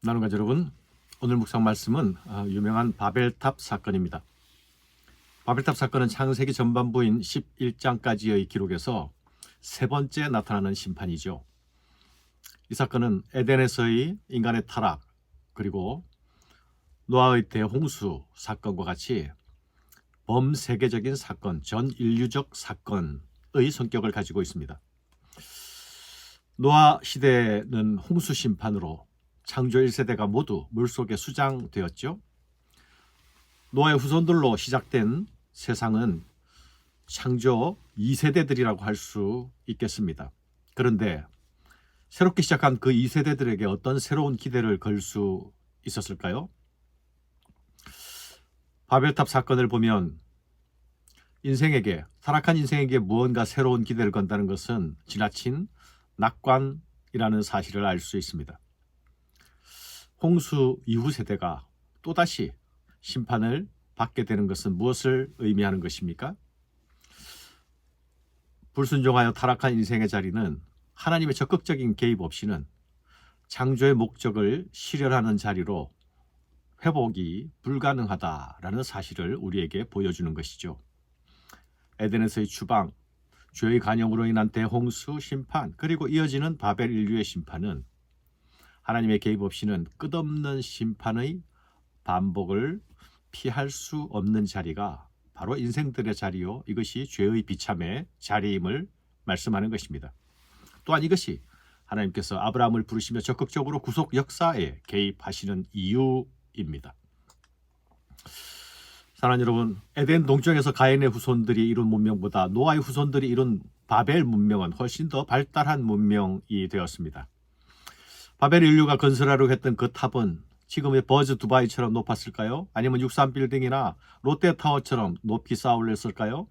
나눔가 여러분, 오늘 묵상 말씀은 아, 유명한 바벨탑 사건입니다. 바벨탑 사건은 창세기 전반부인 11장까지의 기록에서 세 번째 나타나는 심판이죠. 이 사건은 에덴에서의 인간의 타락 그리고 노아의 대홍수 사건과 같이 범세계적인 사건, 전 인류적 사건의 성격을 가지고 있습니다. 노아 시대는 홍수 심판으로 창조 1세대가 모두 물속에 수장되었죠. 노아의 후손들로 시작된 세상은 창조 2세대들이라고 할 수 있겠습니다. 그런데 새롭게 시작한 그 2세대들에게 어떤 새로운 기대를 걸 수 있었을까요? 바벨탑 사건을 보면 인생에게 타락한 인생에게 무언가 새로운 기대를 건다는 것은 지나친 낙관이라는 사실을 알 수 있습니다. 홍수 이후 세대가 또다시 심판을 받게 되는 것은 무엇을 의미하는 것입니까? 불순종하여 타락한 인생의 자리는 하나님의 적극적인 개입 없이는 창조의 목적을 실현하는 자리로 회복이 불가능하다라는 사실을 우리에게 보여주는 것이죠. 에덴에서의 추방, 죄의 간영으로 인한 대홍수 심판, 그리고 이어지는 바벨 인류의 심판은 하나님의 개입 없이는 끝없는 심판의 반복을 피할 수 없는 자리가 바로 인생들의 자리요. 이것이 죄의 비참의 자리임을 말씀하는 것입니다. 또한 이것이 하나님께서 아브라함을 부르시며 적극적으로 구속 역사에 개입하시는 이유입니다. 사랑하는 여러분, 에덴 동쪽에서 가인의 후손들이 이룬 문명보다 노아의 후손들이 이룬 바벨 문명은 훨씬 더 발달한 문명이 되었습니다. 바벨 인류가 건설하려고 했던 그 탑은 지금의 버즈 두바이처럼 높았을까요? 아니면 63빌딩이나 롯데타워처럼 높이 쌓아올렸을까요?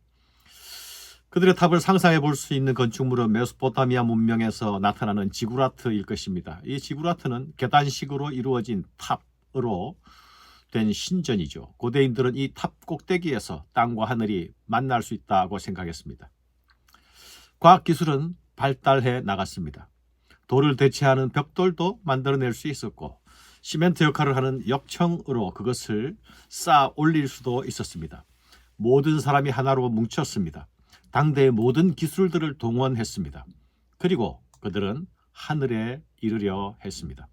그들의 탑을 상상해 볼 수 있는 건축물은 메소포타미아 문명에서 나타나는 지구라트일 것입니다. 이 지구라트는 계단식으로 이루어진 탑으로 된 신전이죠. 고대인들은 이 탑 꼭대기에서 땅과 하늘이 만날 수 있다고 생각했습니다. 과학 기술은 발달해 나갔습니다. 돌을 대체하는 벽돌도 만들어낼 수 있었고 시멘트 역할을 하는 역청으로 그것을 쌓아 올릴 수도 있었습니다. 모든 사람이 하나로 뭉쳤습니다. 당대의 모든 기술들을 동원했습니다. 그리고 그들은 하늘에 이르려 했습니다.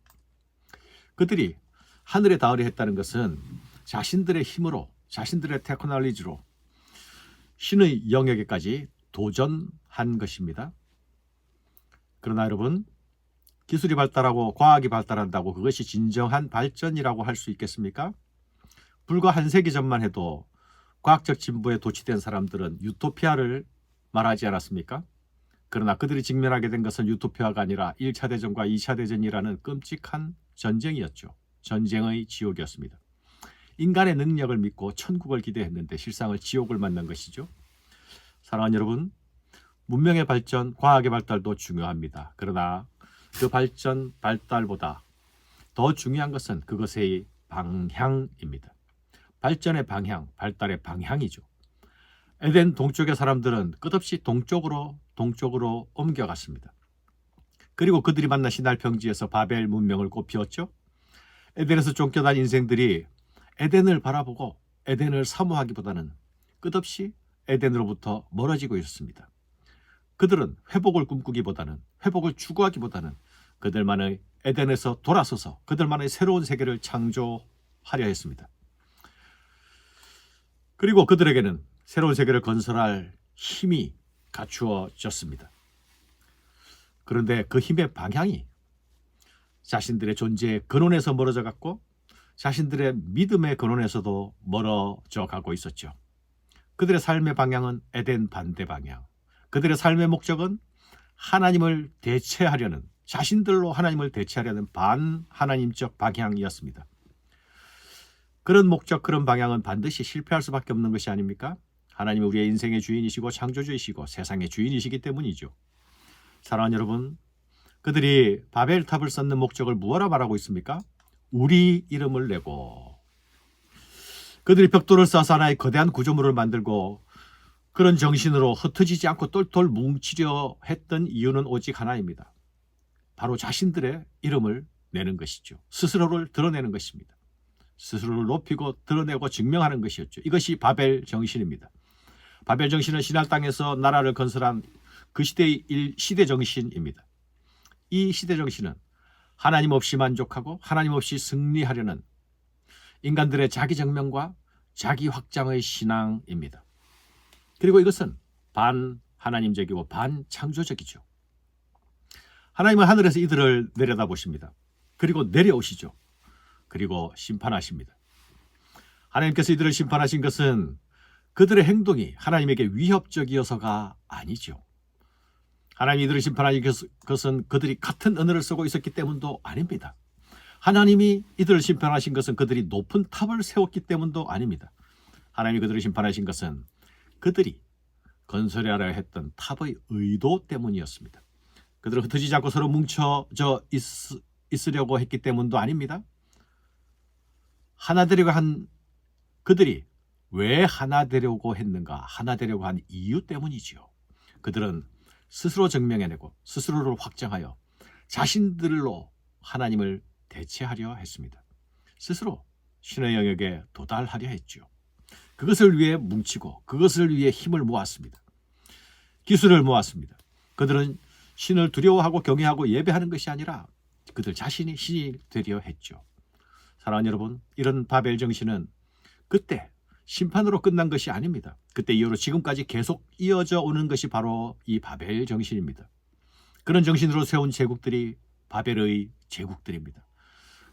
그들이 하늘에 닿으려 했다는 것은 자신들의 힘으로 자신들의 테크놀로지로 신의 영역에까지 도전한 것입니다. 그러나 여러분 기술이 발달하고 과학이 발달한다고 그것이 진정한 발전이라고 할 수 있겠습니까? 불과 한 세기 전만 해도 과학적 진보에 도취된 사람들은 유토피아를 말하지 않았습니까? 그러나 그들이 직면하게 된 것은 유토피아가 아니라 1차 대전과 2차 대전이라는 끔찍한 전쟁이었죠. 전쟁의 지옥이었습니다. 인간의 능력을 믿고 천국을 기대했는데 실상을 지옥을 만난 것이죠. 사랑하는 여러분, 문명의 발전, 과학의 발달도 중요합니다. 그러나 그 발전, 발달보다 더 중요한 것은 그것의 방향입니다. 발전의 방향, 발달의 방향이죠. 에덴 동쪽의 사람들은 끝없이 동쪽으로 동쪽으로 옮겨갔습니다. 그리고 그들이 만난 시날 평지에서 바벨 문명을 꽃피웠죠. 에덴에서 쫓겨난 인생들이 에덴을 바라보고 에덴을 사모하기보다는 끝없이 에덴으로부터 멀어지고 있었습니다. 그들은 회복을 꿈꾸기보다는 회복을 추구하기보다는 그들만의 에덴에서 돌아서서 그들만의 새로운 세계를 창조하려 했습니다. 그리고 그들에게는 새로운 세계를 건설할 힘이 갖추어졌습니다. 그런데 그 힘의 방향이 자신들의 존재의 근원에서 멀어져 갔고 자신들의 믿음의 근원에서도 멀어져 가고 있었죠. 그들의 삶의 방향은 에덴 반대 방향. 그들의 삶의 목적은 하나님을 대체하려는 자신들로 하나님을 대체하려는 반 하나님적 방향이었습니다. 그런 목적, 그런 방향은 반드시 실패할 수밖에 없는 것이 아닙니까? 하나님은 우리의 인생의 주인이시고 창조주이시고 세상의 주인이시기 때문이죠. 사랑하는 여러분, 그들이 바벨탑을 쌓는 목적을 무엇라 말하고 있습니까? 우리 이름을 내고 그들이 벽돌을 쌓아서 하나의 거대한 구조물을 만들고 그런 정신으로 흩어지지 않고 똘똘 뭉치려 했던 이유는 오직 하나입니다. 바로 자신들의 이름을 내는 것이죠. 스스로를 드러내는 것입니다. 스스로를 높이고 드러내고 증명하는 것이었죠. 이것이 바벨 정신입니다. 바벨 정신은 신할 땅에서 나라를 건설한 그 시대의 일, 시대 정신입니다. 이 시대 정신은 하나님 없이 만족하고 하나님 없이 승리하려는 인간들의 자기 증명과 자기 확장의 신앙입니다. 그리고 이것은 반 하나님적이고 반 창조적이죠. 하나님은 하늘에서 이들을 내려다 보십니다. 그리고 내려오시죠. 그리고 심판하십니다. 하나님께서 이들을 심판하신 것은 그들의 행동이 하나님에게 위협적이어서가 아니죠. 하나님 이 들을 심판하신 것은 그들이 같은 언어를 쓰고 있었기 때문도 아닙니다. 하나님이 이들을 심판하신 것은 그들이 높은 탑을 세웠기 때문도 아닙니다. 하나님이 그들을 심판하신 것은 그들이 건설하려 했던 탑의 의도 때문이었습니다. 그들은 흩어지지 않고 서로 뭉쳐져 있, 있으려고 했기 때문도 아닙니다. 하나 되려고 한 그들이 왜 하나 되려고 했는가? 하나 되려고 한 이유 때문이지요. 그들은 스스로 증명해내고 스스로를 확장하여 자신들로 하나님을 대체하려 했습니다. 스스로 신의 영역에 도달하려 했죠. 그것을 위해 뭉치고 그것을 위해 힘을 모았습니다. 기술을 모았습니다. 그들은 신을 두려워하고 경외하고 예배하는 것이 아니라 그들 자신이 신이 되려 했죠. 사랑하는 여러분, 이런 바벨 정신은 그때 심판으로 끝난 것이 아닙니다. 그때 이후로 지금까지 계속 이어져 오는 것이 바로 이 바벨 정신입니다. 그런 정신으로 세운 제국들이 바벨의 제국들입니다.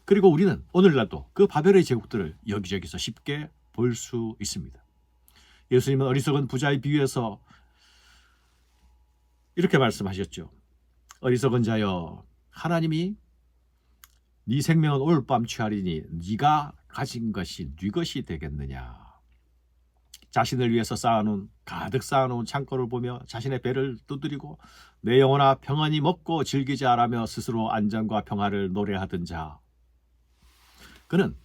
그리고 우리는 오늘날도 그 바벨의 제국들을 여기저기서 쉽게 볼 수 있습니다. 예수님은 어리석은 부자의 비유에서 이렇게 말씀하셨죠. 어리석은 자여 하나님이 네 생명은 오늘 밤 취하리니 네가 가진 것이 네 것이 되겠느냐. 자신을 위해서 쌓아놓은 가득 쌓아놓은 창고를 보며 자신의 배를 두드리고 내 영혼아 평안히 먹고 즐기자라며 스스로 안전과 평화를 노래하던 자. 그는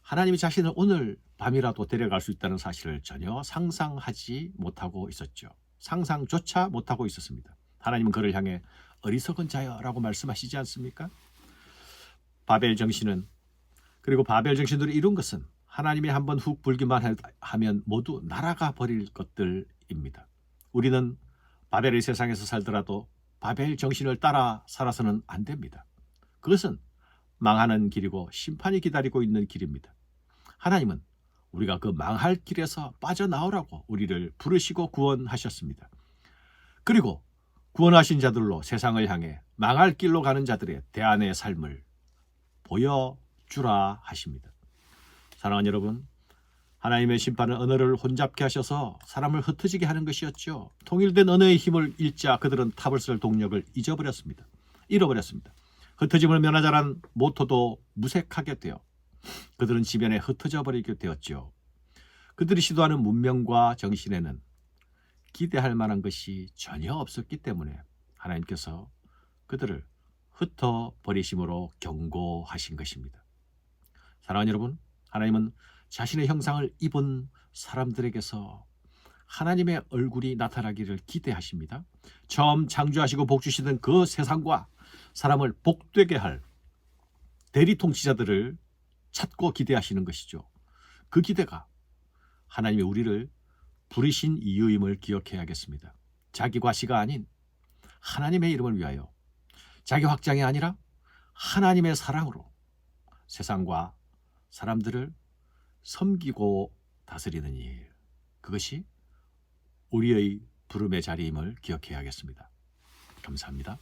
하나님이 자신을 오늘 밤이라도 데려갈 수 있다는 사실을 전혀 상상하지 못하고 있었죠. 상상조차 못하고 있었습니다. 하나님은 그를 향해 어리석은 자여라고 말씀하시지 않습니까? 바벨 정신은 그리고 바벨 정신들을 이룬 것은 하나님이 한 번 훅 불기만 하면 모두 날아가 버릴 것들입니다. 우리는 바벨의 세상에서 살더라도 바벨 정신을 따라 살아서는 안 됩니다. 그것은 망하는 길이고 심판이 기다리고 있는 길입니다. 하나님은 우리가 그 망할 길에서 빠져나오라고 우리를 부르시고 구원하셨습니다. 그리고 구원하신 자들로 세상을 향해 망할 길로 가는 자들의 대안의 삶을 보여주라 하십니다. 사랑하는 여러분, 하나님의 심판은 언어를 혼잡케 하셔서 사람을 흩어지게 하는 것이었죠. 통일된 언어의 힘을 잃자 그들은 탑을 쓸 동력을 잊어버렸습니다. 잃어버렸습니다. 흩어짐을 면하자란 모토도 무색하게 되어 그들은 지변에 흩어져 버리게 되었죠. 그들이 시도하는 문명과 정신에는 기대할 만한 것이 전혀 없었기 때문에 하나님께서 그들을 흩어 버리심으로 경고하신 것입니다. 사랑하는 여러분, 하나님은 자신의 형상을 입은 사람들에게서 하나님의 얼굴이 나타나기를 기대하십니다. 처음 창조하시고 복주시던 그 세상과 사람을 복되게 할 대리 통치자들을 찾고 기대하시는 것이죠. 그 기대가 하나님의 우리를 부르신 이유임을 기억해야겠습니다. 자기 과시가 아닌 하나님의 이름을 위하여 자기 확장이 아니라 하나님의 사랑으로 세상과 사람들을 섬기고 다스리는 일. 그것이 우리의 부름의 자리임을 기억해야겠습니다. 감사합니다.